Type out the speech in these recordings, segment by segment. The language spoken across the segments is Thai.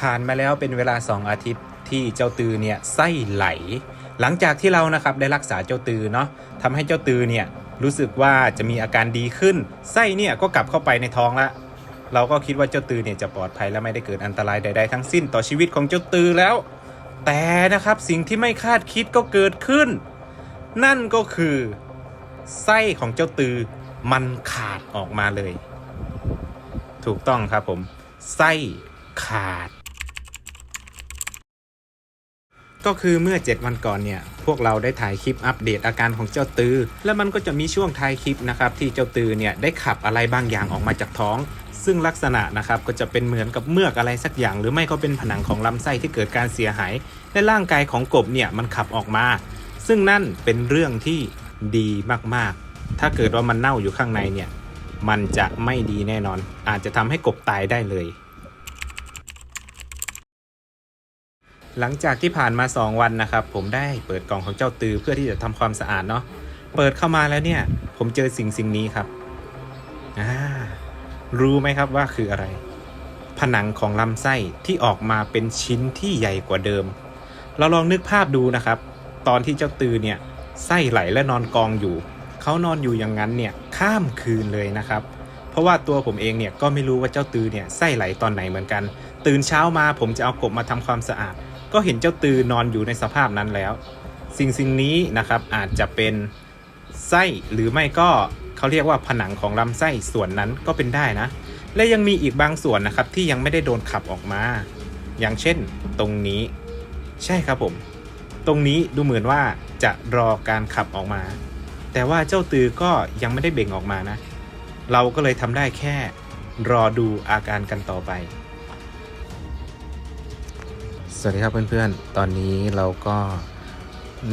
ผ่านมาแล้วเป็นเวลา 2 อาทิตย์ที่เจ้าตือเนี่ยไส้ไหล หลังจากที่เรานะครับได้รักษาเจ้าตือเนาะทำให้เจ้าตือเนี่ยรู้สึกว่าจะมีอาการดีขึ้น ไส้เนี่ยก็กลับเข้าไปในท้องละเราก็คิดว่าเจ้าตือเนี่ยจะปลอดภัยและไม่ได้เกิดอันตรายใด ๆ ทั้งสิ้นต่อชีวิตของเจ้าตือแล้ว แต่นะครับสิ่งที่ไม่คาดคิดก็เกิดขึ้น นั่นก็คือ ไส้ของเจ้าตือมันขาดออกมาเลย ถูกต้องครับผม ไส้ขาด ก็คือเมื่อ 7 วันก่อนเนี่ย พวกเราได้ถ่ายคลิปอัปเดตอาการของเจ้าตือ แล้วมันก็จะมีช่วงท้ายคลิปนะครับที่เจ้าตือเนี่ยได้ขับอะไรบางอย่างออกมาจากท้อง ซึ่งลักษณะนะครับก็จะเป็นเหมือนกับเมือกอะไรสักอย่าง หรือไม่ก็เป็นผนังของลำไส้ที่เกิดการเสียหายและร่างกายของกบเนี่ยมันขับออกมา ซึ่งนั่นเป็นเรื่องที่ดีมากๆ ถ้าเกิดว่ามันเน่าอยู่ข้างในเนี่ยมันจะไม่ดีแน่นอน อาจจะทำให้กบตายได้เลย หลังจากที่ผ่านมา 2 วันนะครับ ผมได้เปิดกล่องของเจ้าตือเพื่อที่จะทำความสะอาดเนาะเปิดเข้ามาแล้วเนี่ย ผมเจอสิ่งสิ่งนี้ครับอ่ารู้ไหมครับว่าคืออะไร ผนังของลำไส้ที่ออกมาเป็นชิ้นที่ใหญ่กว่าเดิม เราลองนึกภาพดูนะครับ ตอนที่เจ้าตือเนี่ยไส้ไหลและนอนกองอยู่ เขานอนอยู่อย่างนั้นเนี่ยข้ามคืนเลยนะครับ เพราะว่าตัวผมเองเนี่ยก็ไม่รู้ว่าเจ้าตือเนี่ยไส้ไหลตอนไหนเหมือนกัน ตื่นเช้ามาผมจะเอากบมาทำความสะอาด ก็เห็นเจ้าตือนอนอยู่ในสภาพนั้นแล้ว สิ่งสิ่งนี้นะครับอาจจะเป็นไส้หรือไม่ก็เขาเรียกว่าผนังของลำไส้ส่วนนั้นก็เป็นได้นะ และยังมีอีกบางส่วนนะครับที่ยังไม่ได้โดนขับออกมา อย่างเช่นตรงนี้ ใช่ครับผม ตรงนี้ดูเหมือนว่าจะรอการขับออกมา แต่ว่าเจ้าตือก็ยังไม่ได้เบ่งออกมานะ เราก็เลยทำได้แค่รอดูอาการกันต่อไป สวัสดีครับเพื่อนๆ ตอนนี้เราก็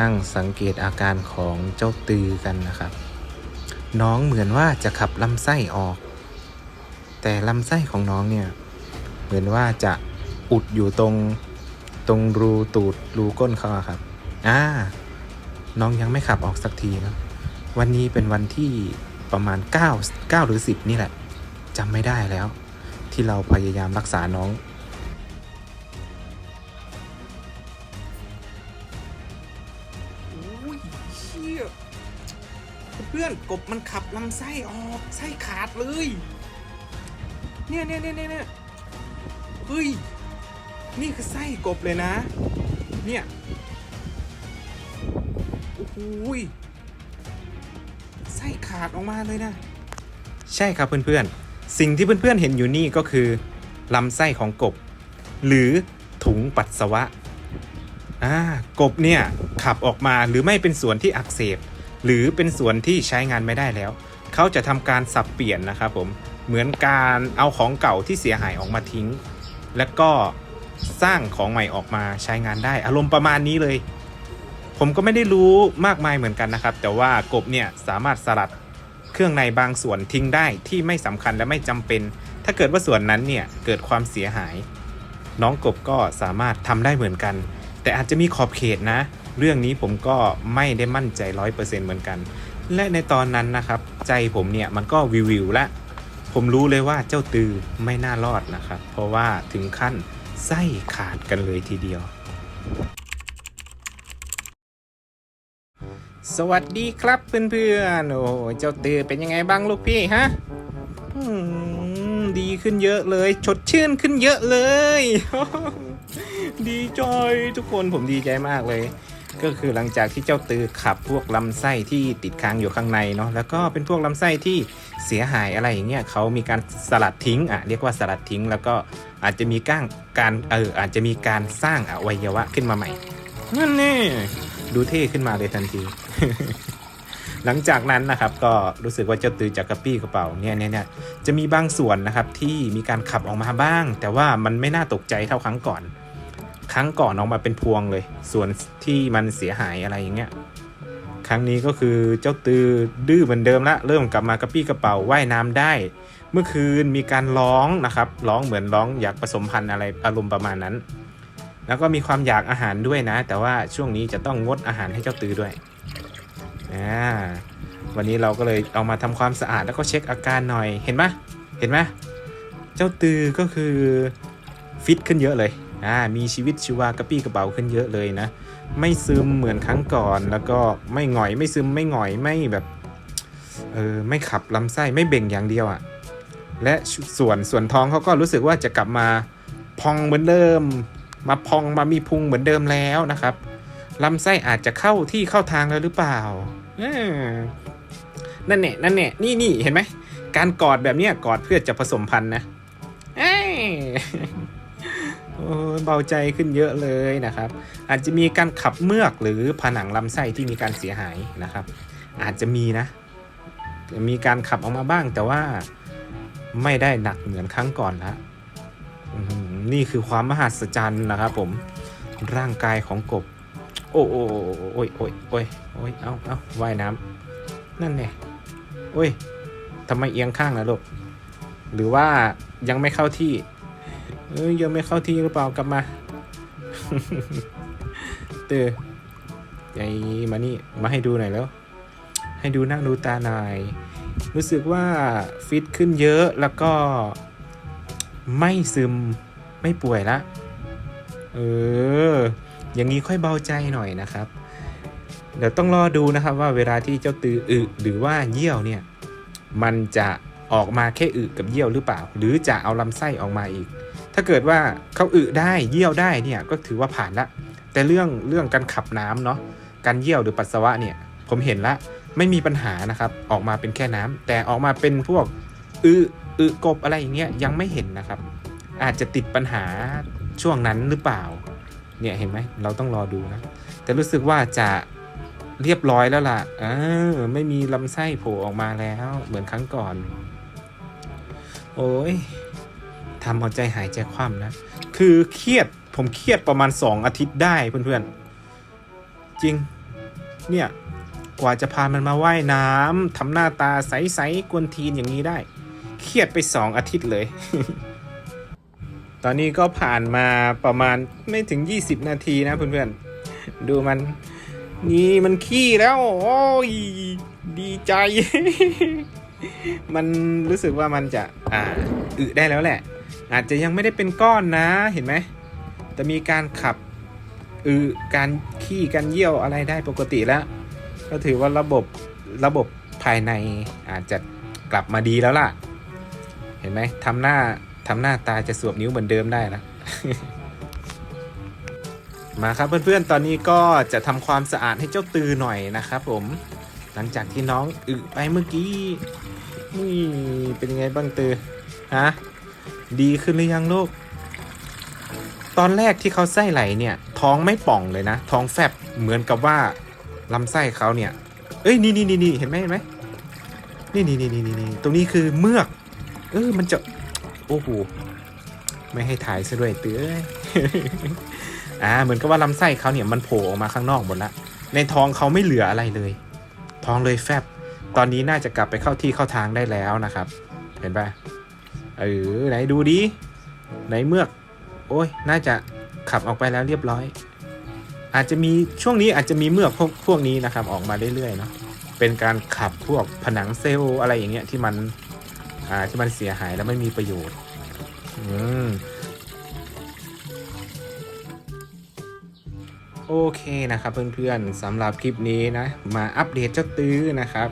นั่งสังเกตอาการของเจ้าตือกันนะครับ น้องเหมือนว่าจะขับลำไส้ออก แต่ลำไส้ของน้องเนี่ย เหมือนว่าจะอุดอยู่ตรงตรงรูตูดรูก้นเขาครับ อ่า น้องยังไม่ขับออกสักทีนะวันนี้เป็นวันที่ประมาณ 9 9 หรือ 10 นี่แหละจำไม่ได้แล้ว ที่เราพยายามรักษาน้อง เชี่ยเพื่อนกบมันขับลำไส้ออกไส้ขาดเลย เนี่ยเนี่ยเนี่ยเนี่ยเฮ้ย นี่คือไส้กบเลยนะ เนี่ย โอ้โหยไส้ขาดออกมาเลยนะ ใช่ครับเพื่อนๆ สิ่งที่เพื่อนๆเห็นอยู่นี่ก็คือลำไส้ของกบ หรือถุงปัสสาวะ อ่ากบเนี่ยขับออกมาหรือไม่เป็นส่วนที่อักเสบ หรือเป็นส่วนที่ใช้งานไม่ได้แล้ว เขาจะทำการสับเปลี่ยนนะครับผมเหมือนการเอาของเก่าที่เสียหายออกมาทิ้ง แล้วก็สร้างของใหม่ออกมาใช้งานได้ อารมณ์ประมาณนี้เลย ผมก็ไม่ได้รู้มากมายเหมือนกันนะครับ แต่ว่ากบเนี่ยสามารถสลัดเครื่องในบางส่วนทิ้งได้ที่ไม่สำคัญและไม่จำเป็น ถ้าเกิดว่าส่วนนั้นเนี่ยเกิดความเสียหาย น้องกบก็สามารถทำได้เหมือนกัน แต่อาจจะมีขอบเขตนะ เรื่องนี้ผมก็ไม่ได้มั่นใจร้อยเปอร์เซ็นต์เหมือนกัน และในตอนนั้นนะครับ ใจผมเนี่ยมันก็วิววิวละ ผมรู้เลยว่าเจ้าตือไม่น่ารอดนะครับ เพราะว่าถึงขั้นไส้ขาดกันเลยทีเดียว สวัสดีครับเพื่อนๆ โอ้ยเจ้าตือเป็นยังไงบ้างลูกพี่ฮะดีขึ้นเยอะเลย ชดชื่นขึ้นเยอะเลย ดีใจทุกคนผมดีใจมากเลย ก็คือหลังจากที่เจ้าตือขับพวกลำไส้ที่ติดค้างอยู่ข้างในเนาะแล้วก็เป็นพวกลำไส้ที่เสียหายอะไรอย่างเงี้ยเขามีการสลัดทิ้งอะเรียกว่าสลัดทิ้ง แล้วก็อาจจะมีก้างการเอออาจจะมีการสร้างอวัยวะขึ้นมาใหม่นั่นแน่ดูเท่ขึ้นมาเลยทันที หลังจากนั้นนะครับก็รู้สึกว่าเจ้าตือจากกระปี้กระเป๋าเนี่ยเนี่ยเนี่ยจะมีบางส่วนนะครับที่มีการขับออกมาบ้าง แต่ว่ามันไม่น่าตกใจเท่าครั้งก่อน ครั้งก่อนออกมาเป็นพวงเลย ส่วนที่มันเสียหายอะไรอย่างเงี้ยครั้งนี้ก็คือเจ้าตือดื้อเหมือนเดิมละเริ่มกลับมากระปี้กระเป๋าว่ายน้ำได้ เมื่อคืนมีการร้องนะครับ ร้องเหมือนร้องอยากผสมพันธุ์อะไรอารมณ์ประมาณนั้น แล้วก็มีความอยากอาหารด้วยนะ แต่ว่าช่วงนี้จะต้องงดอาหารให้เจ้าตือด้วยอ่าวันนี้เราก็เลยเอามาทำความสะอาดแล้วก็เช็คอาการหน่อยเห็นไหมเห็นไหมเจ้าตือก็คือฟิตขึ้นเยอะเลย อ่ามีชีวิตชีวากระปี้กระเป๋าขึ้นเยอะเลยนะ ไม่ซึมเหมือนครั้งก่อน แล้วก็ไม่หงอยไม่ซึมไม่หงอยไม่แบบเออไม่ขับลำไส้ไม่เบ่งอย่างเดียวอะ่ะและส่วนส่วนท้องเขาก็รู้สึกว่าจะกลับมาพองเหมือนเดิม มาพองมามีพุงเหมือนเดิมแล้วนะครับลำไส้อาจจะเข้าที่เข้าทางแล้วหรือเปล่าอนั่นแน่นั่นแน่นี่นี่เห็นไหมการกอดแบบนี้กอดเพื่อจะผสมพันธุ์นะ เบาใจขึ้นเยอะเลยนะครับ อาจจะมีการขับเมือกหรือผนังลำไส้ที่มีการเสียหายนะครับ อาจจะมีนะ มีการขับออกมาบ้างแต่ว่าไม่ได้หนักเหมือนครั้งก่อนละนี่คือความมหัศจรรย์นะครับผมร่างกายของกบ โอ้โอ้โอ้ยโอ้ยโอ้ยโอ้ยเอาเอาว่ายน้ำนั่นเนี่ยโอ้ยทำไมเอียงข้างนะลูกหรือว่ายังไม่เข้าที่ เอ้ยยังไม่เข้าที่หรือเปล่ากลับมา เตอไอ้มานี่มาให้ดูหน่อยแล้ว ให้ดูหน้าดูตาหน่อยรู้สึกว่าฟิตขึ้นเยอะแล้วก็ไม่ซึมไม่ป่วยละ เออ อย่างนี้ค่อยเบาใจหน่อยนะครับ เดี๋ยวต้องรอดูนะครับว่าเวลาที่เจ้าตืออึหรือว่าเยี่ยวเนี่ย มันจะออกมาแค่อึกับเยี่ยวหรือเปล่า หรือจะเอาลำไส้ออกมาอีก ถ้าเกิดว่าเขาอึได้เยี่ยวได้เนี่ยก็ถือว่าผ่านละแต่เรื่องเรื่องการขับน้ำเนาะการเยี่ยวหรือปัสสาวะเนี่ยผมเห็นละไม่มีปัญหานะครับออกมาเป็นแค่น้ำแต่ออกมาเป็นพวกอึอึกบอะไรอย่างเงี้ยยังไม่เห็นนะครับ อาจจะติดปัญหาช่วงนั้นหรือเปล่าเนี่ยเห็นไหมเราต้องรอดูนะ แต่รู้สึกว่าจะเรียบร้อยแล้วล่ะเออไม่มีลำไส้โผล่ออกมาแล้วเหมือนครั้งก่อน โอ้ย ทำเอาใจหายใจคว่ำนะ คือเครียดผมเครียดประมาณ 2 อาทิตย์ได้เพื่อนๆ จริง เนี่ย กว่าจะพามันมาว่ายน้ำทำหน้าตาใสๆกวนทีนอย่างนี้ได้ เครียดไป 2 อาทิตย์เลย ตอนนี้ก็ผ่านมาประมาณไม่ถึง 20 นาทีนะเพื่อนๆ ดูมัน นี่มันขี้แล้ว โอ้ย ดีใจ มันรู้สึกว่ามันจะ อ่าอึได้แล้วแหละ อาจจะยังไม่ได้เป็นก้อนนะเห็นไหมแต่มีการขับอือการขี้การเยี่ยวอะไรได้ปกติแล้ว ก็ถือว่าระบบระบบภายในอาจจะกลับมาดีแล้วล่ะ เห็นไหมทำหน้าทำหน้าตาจะสวบนิ้วเหมือนเดิมได้นะมาครับเพื่อนๆ ตอนนี้ก็จะทำความสะอาดให้เจ้าตือหน่อยนะครับผม หลังจากที่น้องอึไปเมื่อกี้นี่เป็นยังไงบ้างตือฮะ ดีขึ้นหรือยังลูก ตอนแรกที่เขาไส้ไหลเนี่ย ท้องไม่ป่องเลยนะ ท้องแฟบเหมือนกับว่าลำไส้เขาเนี่ย เอ้ยนี่นี่นี่นี่เห็นไหมเห็นไหมนี่นี่นี่นี่นี่ตรงนี้คือเมือก เออมันจะโอ้โหไม่ให้ถ่ายซะด้วยเตื้อยอ่าเหมือนกับว่าลำไส้เขาเนี่ยมันโผล่ออกมาข้างนอกหมดละในท้องเขาไม่เหลืออะไรเลย ท้องเลยแฟบ ตอนนี้น่าจะกลับไปเข้าที่เข้าทางได้แล้วนะครับ เห็นปะ เออไหนดูดิไหนเมือก โอ้ยน่าจะขับออกไปแล้วเรียบร้อย อาจจะมีช่วงนี้อาจจะมีเมือกพวกพวกนี้นะครับออกมาเรื่อยๆเนาะเป็นการขับพวกผนังเซลล์อะไรอย่างเงี้ยที่มันอ่าที่มันเสียหายแล้วไม่มีประโยชน์อืมโอเคนะครับเพื่อนๆสำหรับคลิปนี้นะ มาอัปเดตเจ้าตื้อนะครับ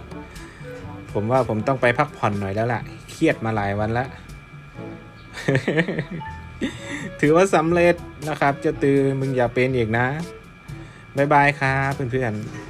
ผมว่าผมต้องไปพักผ่อนหน่อยแล้วล่ะ เครียดมาหลายวันแล้ว ถือว่าสำเร็จนะครับ จะตือมึงอย่าเป็นอีกนะ บ๊ายบายครับเพื่อนๆ